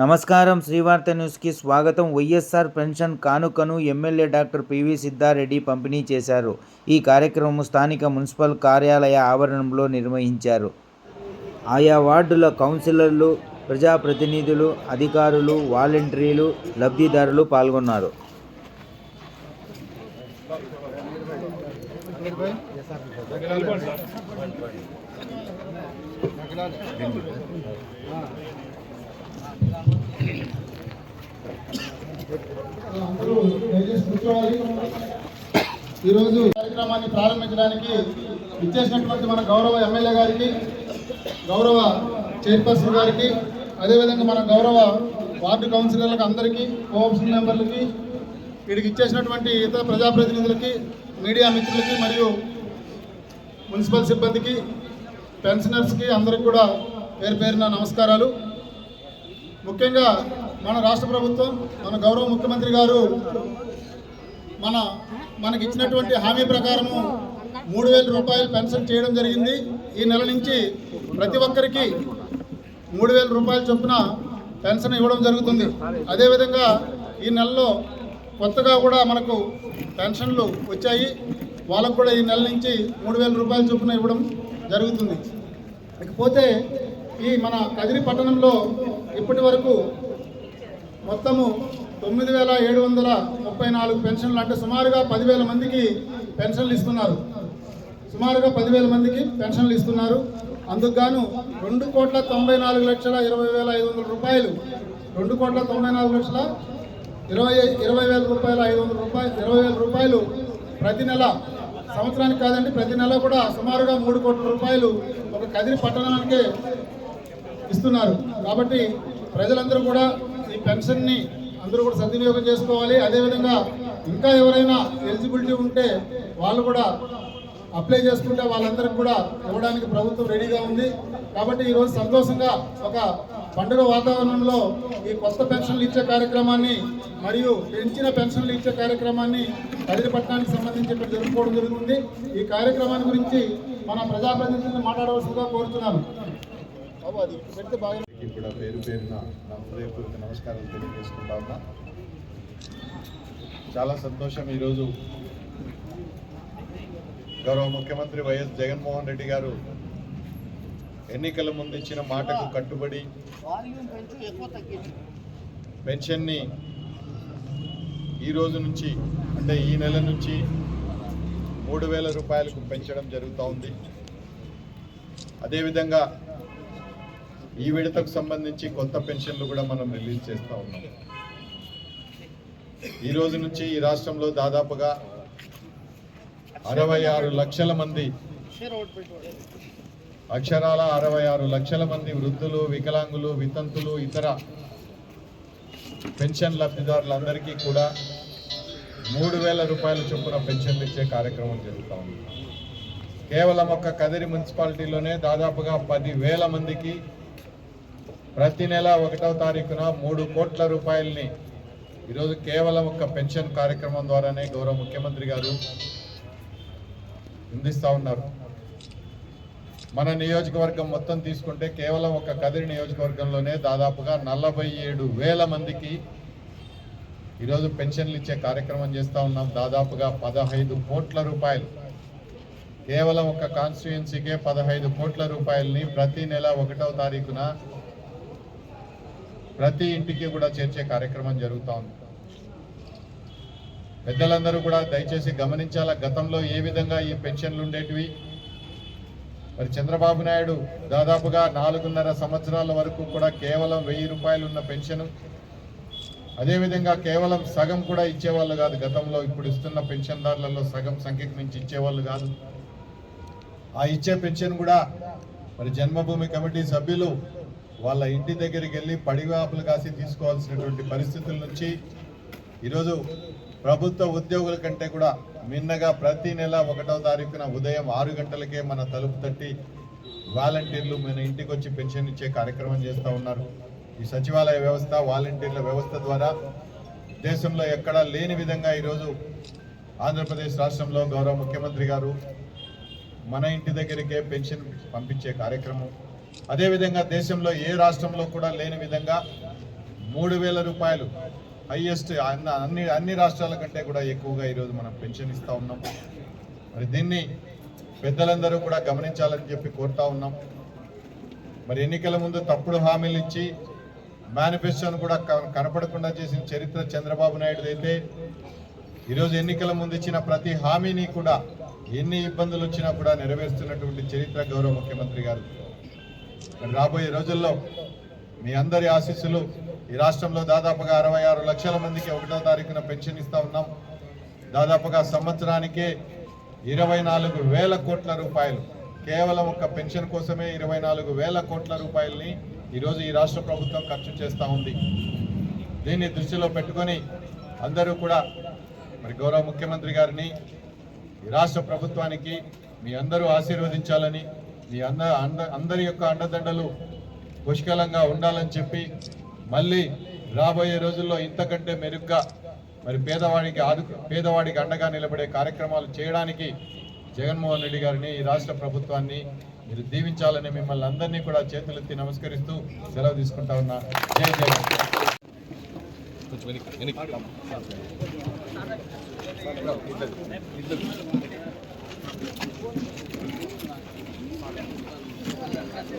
నమస్కారం. శ్రీవార్త న్యూస్కి స్వాగతం. వైఎస్ఆర్ పెన్షన్ కానుకను ఎమ్మెల్యే డాక్టర్ పివి సిద్ధారెడ్డి పంపిణీ చేశారు. ఈ కార్యక్రమం స్థానిక మున్సిపల్ కార్యాలయ ఆవరణంలో నిర్వహించారు. ఆయా వార్డుల కౌన్సిలర్లు ప్రజాప్రతినిధులు అధికారులు వాలంటీర్లు లబ్ధిదారులు పాల్గొన్నారు. అందరూ దయచేసి కూర్చోవాలి. ఈరోజు కార్యక్రమాన్ని ప్రారంభించడానికి ఇచ్చేసినటువంటి మన గౌరవ ఎమ్మెల్యే గారికి గౌరవ చైర్పర్సన్ గారికి అదేవిధంగా మన గౌరవ వార్డు కౌన్సిలర్లకు అందరికీ కోఆప్షన్ మెంబర్లకి వీడికి ఇచ్చేసినటువంటి ఇతర ప్రజాప్రతినిధులకి మీడియా మిత్రులకి మరియు మున్సిపల్ సిబ్బందికి పెన్షనర్స్కి అందరికి కూడా పేరు పేరున నమస్కారాలు. ముఖ్యంగా మన రాష్ట్ర ప్రభుత్వం మన గౌరవ ముఖ్యమంత్రి గారు మన మనకి ఇచ్చినటువంటి హామీ ప్రకారము మూడు వేల రూపాయలు పెన్షన్ చేయడం జరిగింది. ఈ నెల నుంచి ప్రతి ఒక్కరికి మూడు వేల రూపాయల చొప్పున పెన్షన్ ఇవ్వడం జరుగుతుంది. అదేవిధంగా ఈ నెలలో కొత్తగా కూడా మనకు పెన్షన్లు వచ్చాయి. వాళ్ళకు కూడా ఈ నెల నుంచి మూడు వేల రూపాయల చొప్పున ఇవ్వడం జరుగుతుంది. ఇకపోతే ఈ మన కదిరి పట్టణంలో ఇప్పటి వరకు మొత్తము తొమ్మిది వేల ఏడు వందల ముప్పై నాలుగు పెన్షన్లు అంటే సుమారుగా పదివేల మందికి పెన్షన్లు ఇస్తున్నారు. సుమారుగా పదివేల మందికి పెన్షన్లు ఇస్తున్నారు. అందుకు గాను రెండు కోట్ల తొంభై నాలుగు లక్షల ఇరవై వేల ఐదు వందల రూపాయలు రెండు కోట్ల తొంభై నాలుగు లక్షల ఇరవై ఇరవై వేల రూపాయల ఐదు వందల రూపాయలు ఇరవై వేల రూపాయలు ప్రతి నెల సంవత్సరానికి కాదండి ప్రతి నెల కూడా సుమారుగా మూడు కోట్ల రూపాయలు ఒక కదిరి పట్టణానికే ఇస్తున్నారు. కాబట్టి ప్రజలందరూ కూడా పెన్షన్ని అందరూ కూడా సద్వినియోగం చేసుకోవాలి. అదేవిధంగా ఇంకా ఎవరైనా ఎలిజిబిలిటీ ఉంటే వాళ్ళు కూడా అప్లై చేసుకుంటే వాళ్ళందరికీ కూడా ఇవ్వడానికి ప్రభుత్వం రెడీగా ఉంది. కాబట్టి ఈరోజు సంతోషంగా ఒక పండుగ వాతావరణంలో ఈ కొత్త పెన్షన్లు ఇచ్చే కార్యక్రమాన్ని మరియు పెంచిన పెన్షన్లు ఇచ్చే కార్యక్రమాన్ని పట్టణానికి సంబంధించి ఇక్కడ జరుపుకోవడం జరుగుతుంది. ఈ కార్యక్రమాన్ని గురించి మన ప్రజాప్రతినిధులను మాట్లాడవలసిందిగా కోరుతున్నాను. బాబు అది పెడితే బాగా అందరికీ కూడా పేరు పేరున నా హృదయపూర్వక నమస్కారాలు తెలియజేసుకుంటా ఉన్నా. చాలా సంతోషం ఈరోజు గౌరవ ముఖ్యమంత్రి వైఎస్ జగన్మోహన్ రెడ్డి గారు ఎన్నికల ముందు ఇచ్చిన మాటకు కట్టుబడి పెన్షన్ని ఈ రోజు నుంచి అంటే ఈ నెల నుంచి మూడు వేల రూపాయలకు పెంచడం జరుగుతూ ఉంది. అదేవిధంగా ఈ విడతకు సంబంధించి కొత్త పెన్షన్లు కూడా మనం రిలీజ్ చేస్తూ ఉన్నాం. ఈ రోజు నుంచి ఈ రాష్ట్రంలో దాదాపుగా అరవై ఆరు లక్షల మంది అక్షరాల అరవై ఆరు లక్షల మంది వృద్ధులు వికలాంగులు వితంతులు ఇతర పెన్షన్ లబ్ధిదారులందరికీ కూడా మూడు వేల రూపాయల చొప్పున పెన్షన్లు ఇచ్చే కార్యక్రమం జరుగుతూ ఉంది. కేవలం ఒక కదిరి మున్సిపాలిటీలోనే దాదాపుగా పది వేల మందికి ప్రతి నెల ఒకటవ తారీఖున మూడు కోట్ల రూపాయలని ఈరోజు కేవలం ఒక పెన్షన్ కార్యక్రమం ద్వారానే గౌరవ ముఖ్యమంత్రి గారు అందిస్తూ ఉన్నారు. మన నియోజకవర్గం మొత్తం తీసుకుంటే కేవలం ఒక కదిరి నియోజకవర్గంలోనే దాదాపుగా నలభై ఏడు వేల మందికి ఈరోజు పెన్షన్లు ఇచ్చే కార్యక్రమం చేస్తూ ఉన్నాం. దాదాపుగా పదహైదు కోట్ల రూపాయలు. కేవలం ఒక కాన్స్టిట్యుయెన్సీకే పదహైదు కోట్ల రూపాయలని ప్రతి నెల ఒకటవ తారీఖున ప్రతి ఇంటికి కూడా చేర్చే కార్యక్రమం జరుగుతూ ఉంది. పెద్దలందరూ కూడా దయచేసి గమనించాలా గతంలో ఏ విధంగా ఈ పెన్షన్లు ఉండేటివి? మరి చంద్రబాబు నాయుడు దాదాపుగా నాలుగున్నర సంవత్సరాల వరకు కూడా కేవలం వెయ్యి రూపాయలు ఉన్న పెన్షన్ అదేవిధంగా కేవలం సగం కూడా ఇచ్చేవాళ్ళు కాదు. గతంలో ఇప్పుడు ఇస్తున్న పెన్షన్దారులలో సగం సంఖ్యకు మించి ఇచ్చేవాళ్ళు కాదు. ఆ ఇచ్చే పెన్షన్ కూడా మరి జన్మభూమి కమిటీ సభ్యులు వాళ్ళ ఇంటి దగ్గరికి వెళ్ళి పడివాపులు కాసి తీసుకోవాల్సినటువంటి పరిస్థితుల నుంచి ఈరోజు ప్రభుత్వ ఉద్యోగుల కంటే కూడా మిన్నగా ప్రతి నెల ఒకటో తారీఖున ఉదయం ఆరు గంటలకే మన తలుపు తట్టి వాలంటీర్లు మన ఇంటికి వచ్చి పెన్షన్ ఇచ్చే కార్యక్రమం చేస్తూ ఉన్నారు. ఈ సచివాలయ వ్యవస్థ వాలంటీర్ల వ్యవస్థ ద్వారా దేశంలో ఎక్కడా లేని విధంగా ఈరోజు ఆంధ్రప్రదేశ్ రాష్ట్రంలో గౌరవ ముఖ్యమంత్రి గారు మన ఇంటి దగ్గరికే పెన్షన్ పంపించే కార్యక్రమం అదేవిధంగా దేశంలో ఏ రాష్ట్రంలో కూడా లేని విధంగా మూడు వేల రూపాయలు హైయెస్ట్ అన్ని అన్ని రాష్ట్రాల కంటే కూడా ఎక్కువగా ఈరోజు మనం పెన్షన్ ఇస్తూ ఉన్నాం. మరి దీన్ని పెద్దలందరూ కూడా గమనించాలని చెప్పి కోరుతా ఉన్నాం. మరి ఎన్నికల ముందు తప్పుడు హామీలు ఇచ్చి మేనిఫెస్టోను కూడా కనపడకుండా చేసిన చరిత్ర చంద్రబాబు నాయుడు అయితే ఈరోజు ఎన్నికల ముందు ఇచ్చిన ప్రతి హామీని కూడా ఎన్ని ఇబ్బందులు వచ్చినా కూడా నెరవేరుస్తున్నటువంటి చరిత్ర గౌరవ ముఖ్యమంత్రి గారు. రాబోయే రోజుల్లో మీ అందరి ఆశీస్సులు ఈ రాష్ట్రంలో దాదాపుగా అరవై ఆరు లక్షల మందికి ఒకటో తారీఖున పెన్షన్ ఇస్తా ఉన్నాం. దాదాపుగా సంవత్సరానికే ఇరవై నాలుగు వేల కోట్ల రూపాయలు కేవలం ఒక పెన్షన్ కోసమే ఇరవై నాలుగు వేల కోట్ల రూపాయలని ఈరోజు ఈ రాష్ట్ర ప్రభుత్వం ఖర్చు చేస్తూ ఉంది. దీన్ని దృష్టిలో పెట్టుకొని అందరూ కూడా మరి గౌరవ ముఖ్యమంత్రి గారిని ఈ రాష్ట్ర ప్రభుత్వానికి మీ అందరూ ఆశీర్వదించాలని మీ అంద అంద అందరి యొక్క అండదండలు పుష్కలంగా ఉండాలని చెప్పి మళ్ళీ రాబోయే రోజుల్లో ఇంతకంటే మెరుగ్గా మరి పేదవాడికి ఆదు పేదవాడికి అండగా నిలబడే కార్యక్రమాలు చేయడానికి జగన్మోహన్ రెడ్డి గారిని ఈ రాష్ట్ర ప్రభుత్వాన్ని మీరు దీవించాలని మిమ్మల్ని అందరినీ కూడా చేతులెత్తి నమస్కరిస్తూ సెలవు తీసుకుంటా ఉన్నా. జై జగన్ మా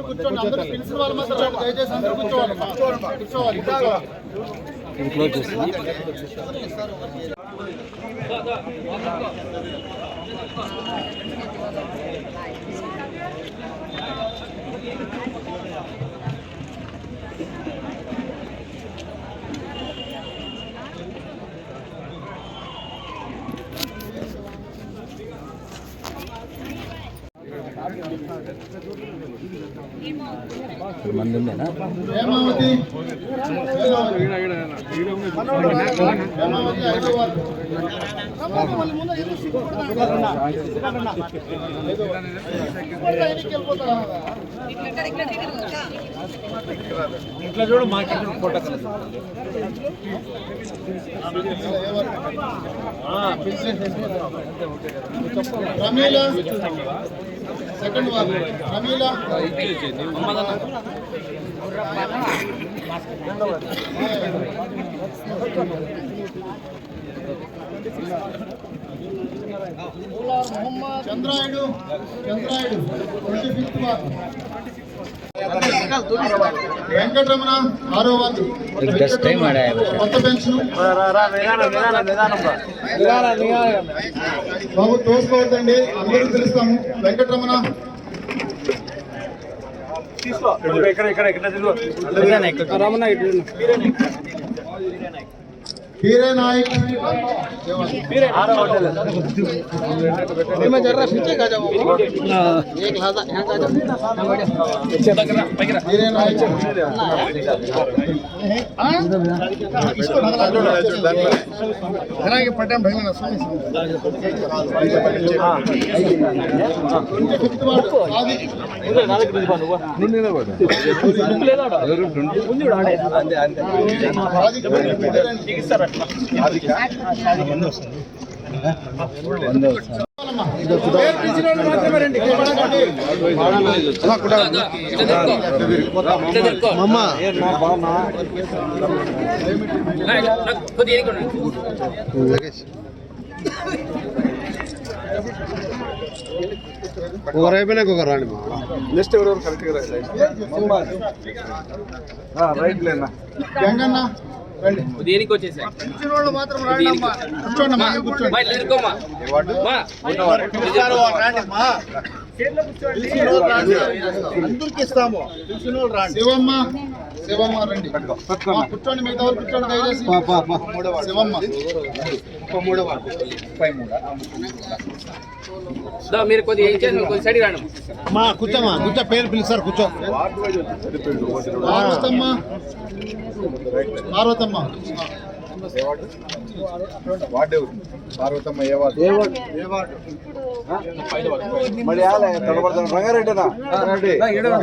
కూర్చోండి అందరూ వాళ్ళు మాత్రం రండి. దయచేసి అందరూ కూర్చోవాలి కూర్చోవాలి కూర్చోవాలి హేమావతి హేమావతి. ఐదో వార్డు. ఎన్నికలు వెళ్ళిపోతారా? Ramila. Second ward Ramila. Chandrayudu Chandrayudu twenty fifth ward Venkataramana ఆరో వార్డు. కొత్త పెన్షన్. బాబు తోసుకోవద్దండి. అందరూ తెలుస్తాము. వెంకటరమణ హీరే నాయక్ హీరే నాయక్ పట్టాం భయమైన ఫిఫ్త్ వార్డు ఆది ఆది పేరు పిలిచిన వాళ్ళు మాత్రమే రండి. ఒకరు అయిపోయినాక ఒకరు రాండి మా నెక్స్ట్ ఎవరెవరు కరెక్ట్గా రైట్ లేనా గంగన్న దేనికి వచ్చేసా కూర్చోండి. మా ఇట్లా ఇరుకోమ్మా మా అందరికి ఇస్తాము. శివమ్మ శివమ్మ రండి. ఆ, కూర్చోండి మిగతా వాళ్ళు కూర్చోండి దయచేసి. శివమ్మ. దా, మీరు కొద్దిగా ఏం సైడ్ మా కూర్చోమా? కూర్చో పేరు పిలుస్తారు కూర్చో. పార్వతమ్మ. పార్వతమ్మ. వార్డు? పార్వతమ్మ ఏ వార్డు తడబడతాను రంగారెడ్డినా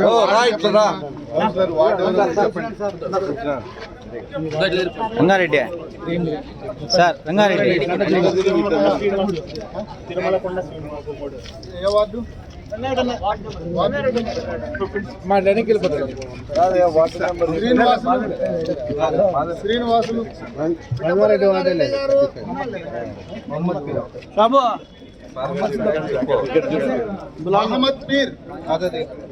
ఓ, రా ఇట్లా రా కౌన్సిలర్ వార్డు ఎవరు? చెప్పండి రంగారెడ్డి సార్ రంగారెడ్డి ఏ వార్డు కాదే, ward number Srinivasulu Srinivasulu Rangareddy వార్డేలే Mohammed peer ఏ వార్డు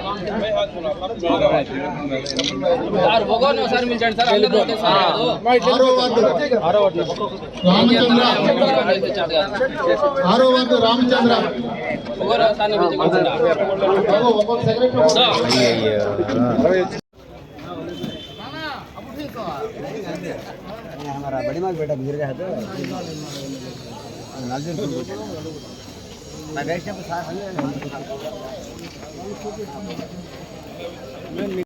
పీర్ నా కొద్దిగా రామాంజనమ్మ సార్ మీరు కొద్దిగా సైడ్కి వచ్చేసేయండి రామాంజనమ్మ సార్ ఒక్కొక్కరిని ఒకసారి పిలిచండి సార్ అందరూ ఒకేసారి కాదు. ఆరో వార్డు రామచంద్ర ఆరో వార్డు రామచంద్ర ఒక్కొక్కరు ఒకసారి పిలిచకుండా బాబు, ఒక్కొక్క సెక్రటరీ సో, हमारा बड़ी माँ बेटा गिर गया तो నాకు వేసినప్పుడు సార్.